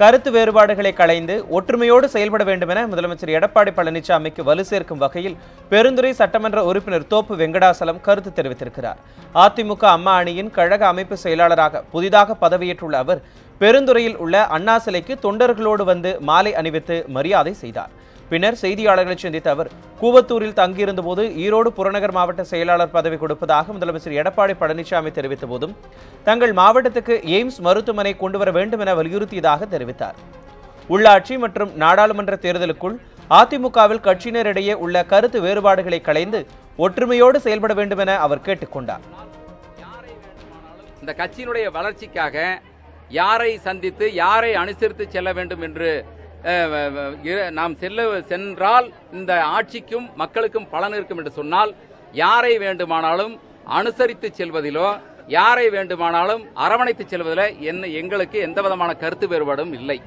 கருத்து வேறுபாடுகளை களைந்து ஒற்றுமையோடு செயல்பட வேண்டும் என முதலமைச்சர் எடப்பாடி பழனிசாமிக்கு வலு சேர்க்கும் வகையில் பெருந்துறை சட்டமன்ற உறுப்பினர் தோப்பு வெங்கடாசலம் கருத்து தெரிவித்திருக்கிறார். அதிமுக அம்மா அணியின் கழக அமைப்பு செயலாளராக புதிதாக பதவியேற்றுள்ள அவர் பெருந்துறையில் உள்ள அண்ணா சிலைக்கு தொண்டர்களோடு வந்து மாலை அணிவித்து மரியாதை செய்தார். பின்னர் செய்தியாளர்களை சந்தித்த அவர் கூவத்தூரில் தங்கியிருந்தபோது ஈரோடு புறநகர் மாவட்ட செயலாளர் பதவி கொடுப்பதாக முதலமைச்சர் எடப்பாடி பழனிசாமி தெரிவித்த போதும் தங்கள் மாவட்டத்துக்கு எய்ம்ஸ் மருத்துவமனை கொண்டு வர வேண்டும் என வலியுறுத்தியதாக தெரிவித்தார். உள்ளாட்சி மற்றும் நாடாளுமன்ற தேர்தலுக்குள் அதிமுகவில் கட்சியினரிடையே உள்ள கருத்து வேறுபாடுகளை களைந்து ஒற்றுமையோடு செயல்பட வேண்டும் என அவர் கேட்டுக்கொண்டார் இந்த கட்சியினுடைய வளர்ச்சிக்காக யாரை சந்தித்து யாரை அனுசரித்து செல்ல வேண்டும் என்று நாம் செல்ல சென்றால் இந்த ஆட்சிக்கும் மக்களுக்கும் பலன் இருக்கும் என்று சொன்னால் யாரை வேண்டுமானாலும் அனுசரித்து செல்வதிலோ யாரை வேண்டுமானாலும் அரவணைத்து செல்வதில் என்ன எங்களுக்கு எந்த விதமான கருத்து வேறுபாடும் இல்லை.